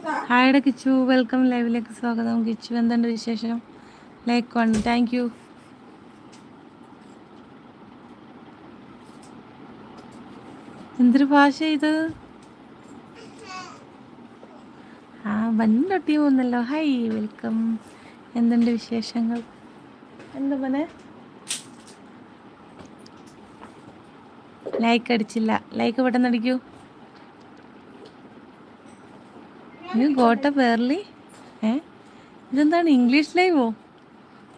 ഹായുടെ Kichu. Welcome ലൈവിലേക്ക് സ്വാഗതം. കിച്ചു എന്തുണ്ട് വിശേഷം? ലൈക്ക് വൺ താങ്ക് യു എന്തൊരു ഭാഷ ഇത്? ആ വന്നിട്ടൊട്ടി പോകുന്നല്ലോ. ഹായ് വെൽക്കം എന്തുണ്ട് വിശേഷങ്ങൾ? എന്താ മോനെ? ലൈക്ക് അടിച്ചില്ല. ലൈക്ക് പെട്ടെന്ന് അടിക്കൂ? യു ഗോട്ട് എ പേർലി ഏ ഇതെന്താണ് ഇംഗ്ലീഷ് ലൈവോ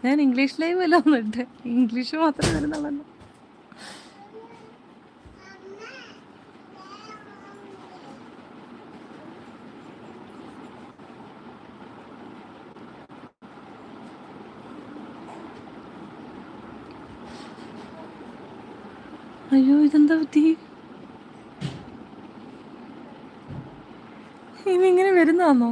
ഞാൻ ഇംഗ്ലീഷ് ലൈവ് അല്ല വന്നിട്ട്. ഇംഗ്ലീഷ് മാത്രം വരുന്നുള്ളൂ അയ്യോ ഇതെന്താ പറ്റി? ഇനി ഇങ്ങനെ വരുന്നതാണോ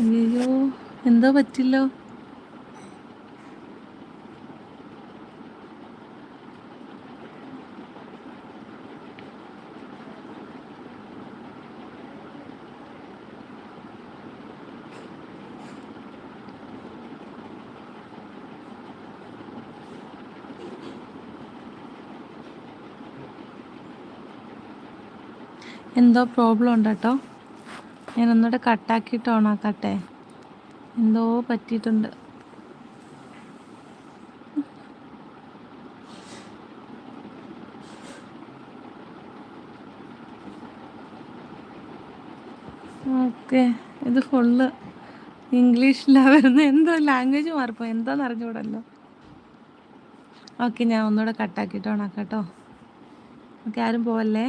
അയ്യോ എന്തോ പറ്റില്ലോ? എന്തോ പ്രോബ്ലം ഉണ്ട് കേട്ടോ. ഞാൻ ഒന്നുകൂടെ കട്ടാക്കിയിട്ട് ഓണാക്കട്ടെ എന്തോ പറ്റിയിട്ടുണ്ട്. ഓക്കെ ഇത് ഫുള്ള് ഇംഗ്ലീഷിലാണ് വരുന്നത് എന്തോ ലാംഗ്വേജ് മാറിപ്പോ എന്താന്ന് അറിഞ്ഞൂടല്ലോ ഓക്കെ ഞാൻ ഒന്നുകൂടെ കട്ടാക്കിയിട്ട് ഓണാക്കാം കേട്ടോ. ഓക്കെ ആരും പോവല്ലേ?